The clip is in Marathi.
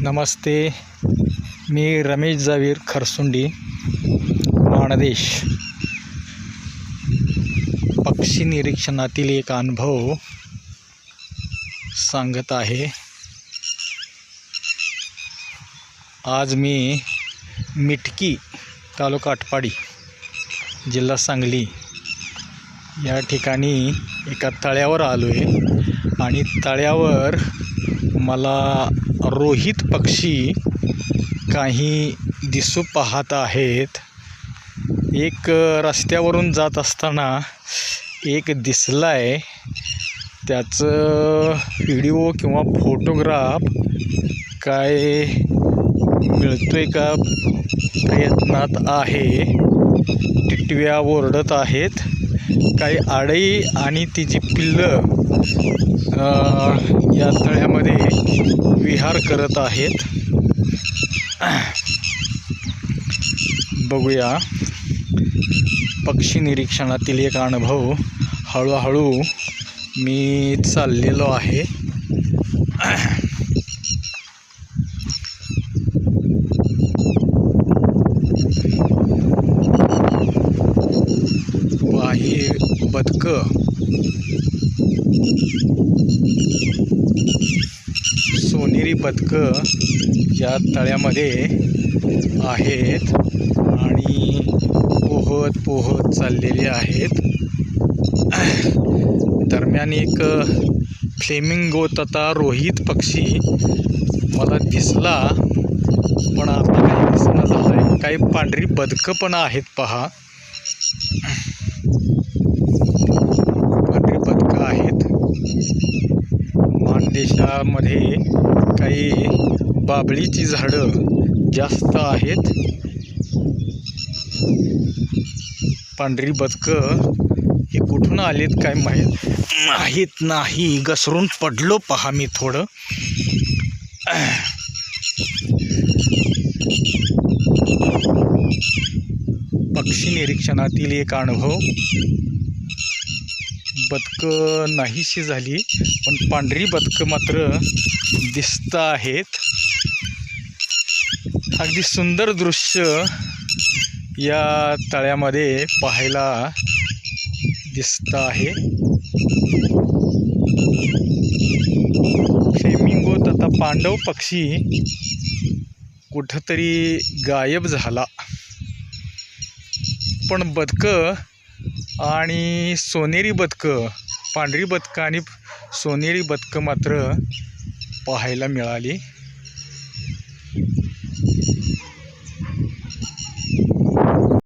नमस्ते. मी रमेश जावीर खरसुंडी माणदेश. पक्षी निरीक्षणातील एक अनुभव सांगत आहे. आज मी मिटकी तालुका आटपाडी जिल्हा सांगली या ठिकाणी एका तळ्यावर आलो आहे आणि तळ्यावर मला रोहित पक्षी काही दिसू पाहत आहेत. एक रस्त्यावरून जात असताना एक दिसला आहे त्याचं व्हिडिओ किंवा फोटोग्राफ काय मिळतो आहे का प्रयत्नात आहे. टिटव्या ओरडत आहेत. काही आडई आणि तिची पिल्लं या तळ्यामध्ये विहार करत आहेत. बघूया. पक्षी निरीक्षणातील एक अनुभव. हळूहळू मी चाललेलो आहे. वाही बदकं. सोनेरी बदकं या तळ्यामध्ये आहेत आणि पोहत पोहत चाललेले आहेत. दरम्यान एक फ्लेमिंगो तथा रोहित पक्षी मला दिसला पण आता काही दिसणं झालं आहे काही पांढरी बदकं पण आहेत पहा पांढरी बदकं आहेत देशामध्ये काही बाभळीची झाडं जास्त आहेत. पांढरी बदकं हे कुठून आलेत काय माहीत? माहीत नाही. घसरून पडलो पहा मी थोडं. पक्षी निरीक्षणातील एक अनुभव. बदकं नाहीशी झाली पण पांढरी बदकं मात्र दिसत आहेत. अगदी सुंदर दृश्य या तळ्यामध्ये पाहायला दिसत आहे. फ्लेमिंगो तथा पांडव पक्षी कुठंतरी गायब झाला. पण बदकं आणि सोनेरी बदकं पांढरी बदकं आणि सोनेरी बदकं मात्र पाहायला मिळाली.